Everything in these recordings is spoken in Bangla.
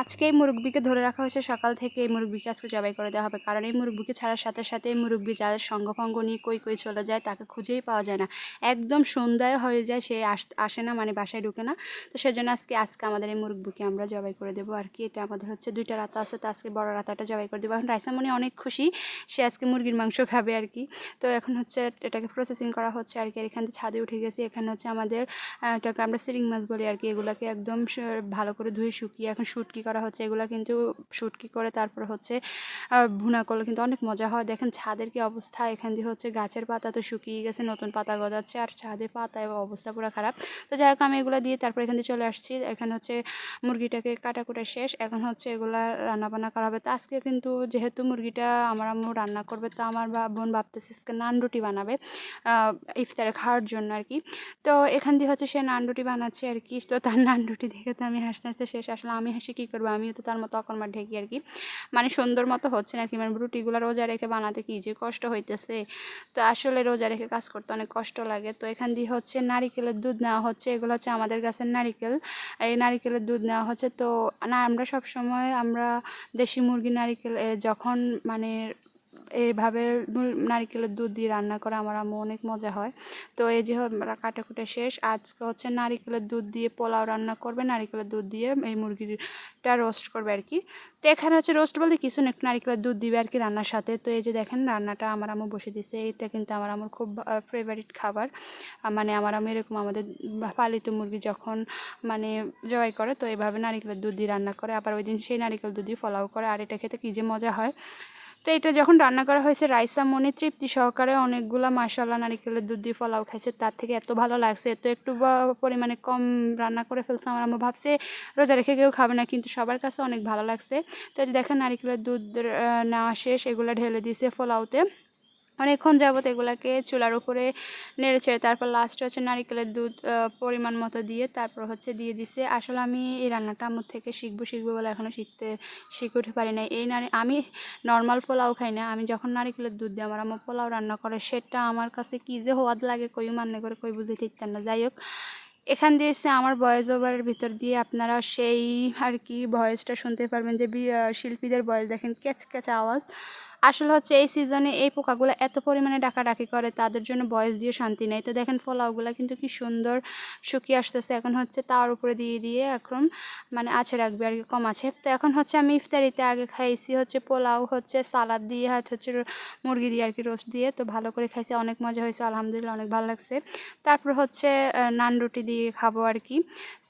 আজকে এই মুরব্বিকে ধরে রাখা হয়েছে সকাল থেকে এই মুরব্বিকে আজকে জবাই করে দেওয়া হবে। কারণ এই মুরব্বিকে ছাড়ার সাথে সাথে এই মুরব্বি যাদের সঙ্গভঙ্গ নিয়ে কই কই চলে যায়, তাকে খুঁজেই পাওয়া যায় না। একদম সন্ধ্যায় হয়ে যায়, সে আস- না মানে বাসায় ঢুকে না। তো সেজন্য আজকে আজকে আমাদের এই মুরব্বিকে আমরা জবাই করে দেবো আর কি। এটা আমাদের হচ্ছে দুইটা রাতা আছে, তো আজকে বড় রাতাটা জবাই করে দেবো। এখন রাইসামণি অনেক খুশি, সে আজকে মুরগির মাংস খাবে আর কি। তো এখন হচ্ছে এটাকে প্রসেসিং করা হচ্ছে আর কি। এখান থেকে ছাদে উঠে গেছি। এখানে হচ্ছে আমাদের এটাকে আমরা সিরিং মাছ বলি আর কি। এগুলোকে একদম ভালো করে ধুয়ে শুকিয়ে, এখন শুটকি করা হচ্ছে, এগুলো কিন্তু শুটকি করে তারপর হচ্ছে ভুনা করলে কিন্তু অনেক মজা হয়। দেখেন ছাদের কি অবস্থা, এখান দিয়ে হচ্ছে গাছের পাতা তো শুকিয়ে গেছে, নতুন পাতা গজাচ্ছে, আর ছাদের পাতায় অবস্থা পুরো খারাপ। তো যাই হোক, আমি এগুলো দিয়ে তারপর এখান থেকে চলে আসছি। এখানে হচ্ছে মুরগিটাকে কাটা কুটা শেষ, এখন হচ্ছে এগুলা রান্না বান্না করা হবে। তো আজকে কিন্তু যেহেতু মুরগিটা আমার আম্মু রান্না করবে, তো আমার বোন ভাবতেছে আজকে নান রুটি বানাবে ইফতারে খাওয়ার জন্য আর কি। তো এখান দিয়ে হচ্ছে সে নান রুটি বানাচ্ছে আর কি, তো তার নান রুটি দেখে তো আমি হাসতে হাসতে শেষ, আসলে আমি হাসি কী করব, আমিও তো তার মতো অকর্মার ঢেকি আর কি মানে সুন্দর মতো হচ্ছে না কি মানে রুটিগুলো রোজা রেখে বানাতে কি যে কষ্ট হইতেছে। তো আসলে রোজা রেখে কাজ করতে অনেক কষ্ট লাগে। তো এখান দিয়ে হচ্ছে নারিকেলের দুধ নেওয়া হচ্ছে, এগুলো হচ্ছে আমাদের গাছের নারিকেল। এই নারিকেলের দুধ নেওয়া হচ্ছে, তো না আমরা সব সময় আমরা দেশি মুরগি নারিকেল যখন মানে এইভাবে নারিকেলের দুধ দিয়ে রান্না করে আমার আম্মু অনেক মজা হয়। তো এই যে আমরা কাটাকুটা শেষ, আজকে হচ্ছে নারিকেলের দুধ দিয়ে পোলাও রান্না করবে, নারিকেলের দুধ দিয়ে এই মুরগিটা রোস্ট করবে আর কি। তো এখানে হচ্ছে রোস্ট বলতে কিছু না, একটু নারিকেলের দুধ দিবে আর কি রান্নার সাথে। তো এই যে দেখেন রান্নাটা আমার আম্মু বসে দিছে, এইটা কিন্তু আমার আমার খুব ফেভারিট খাবার। মানে আমার আমি এরকম আমাদের পালিত মুরগি যখন মানে জবাই করে, তো এইভাবে নারিকেলের দুধ দিয়ে রান্না করে, আবার ওই দিন সেই নারিকেল দুধ দিয়ে পোলাও করে, আর এটা খেতে কী যে মজা হয়। তো এটা যখন রান্না করা হয়েছে, রাইসা মনে তৃপ্তি সহকারে অনেকগুলো মশলা নারিকেলের দুধ দিয়ে পোলাও খাইছে। তার থেকে এত ভালো লাগছে, এত একটু পরিমাণে কম রান্না করে ফেলছে আমার আমার ভাবছে, রোজা রেখে কেউ খাবে না। কিন্তু সবার কাছে অনেক ভালো লাগছে। তো দেখেন, নারিকেলের দুধ নেওয়া শেষ, এগুলো ঢেলে দিয়েছে পোলাওতে। অনেকক্ষণ যাবত এগুলাকে চুলার উপরে নেড়ে ছেড়ে তারপর লাস্টে হচ্ছে নারিকেলের দুধ পরিমাণ মতো দিয়ে তারপর হচ্ছে দিয়ে দিছে। আসলে আমি এই রান্নাটা আমার থেকে শিখব শিখব বলে এখনও শিখতে, শিখে উঠে পারি না এই নারী, আমি নর্মাল পোলাও খাই না। আমি যখন নারিকেলের দুধ দিয়ে আমার আমার পোলাও রান্না করে, সেটা আমার কাছে কী যে হওয়াদ লাগে কই মানে করে, কই বুঝতে ঠিকতাম না। যাই হোক, এখান দিয়ে এসে আমার ভয়েস ওভারের ভিতর দিয়ে আপনারা সেই আর কি ভয়েসটা শুনতে পারবেন যে শিল্পীদের ভয়েস দেখেন ক্যাচ ক্যাচ আওয়াজ। আসলে হচ্ছে এই সিজনে এই পোকাগুলো এত পরিমাণে ডাকাডাকি করে, তাদের জন্য বয়স দিয়ে শান্তি নেই। তো দেখেন পোলাওগুলো কিন্তু কি সুন্দর শুকিয়ে আসতেছে। এখন হচ্ছে তার উপরে দিয়ে দিয়ে এখন মানে আছে রাখবে আর কি, কম আছে। তো এখন হচ্ছে আমি ইফতারিতে আগে খাইছি হচ্ছে পোলাও, হচ্ছে সালাদ দিয়ে হাত হচ্ছে মুরগি দিয়ে আর কি রোস্ট দিয়ে। তো ভালো করে খাইছি, অনেক মজা হয়েছে, আলহামদুলিল্লাহ অনেক ভালো লাগছে। তারপর হচ্ছে নান রুটি দিয়ে খাব আর কি।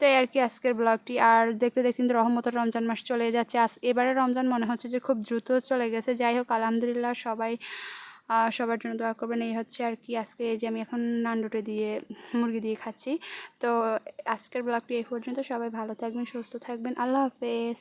তো এই আর কি আজকের ব্লগটি। আর দেখতে দেখতে কিন্তু রহমত রমজান মাস চলে যাচ্ছে। আজ এবারে রমজান মনে হচ্ছে যে খুব দ্রুত চলে গেছে। যাই হোক, আলহামদুলিল্লাহ সবাই সবার জন্য দোয়া করবেন। এই হচ্ছে আর কি আজকে যে আমি এখন নান রুটি দিয়ে, মুরগি দিয়ে খাচ্ছি। তো আজকের ব্লগটি এই পর্যন্ত। সবাই ভালো থাকবেন, সুস্থ থাকবেন। আল্লাহ হাফেজ।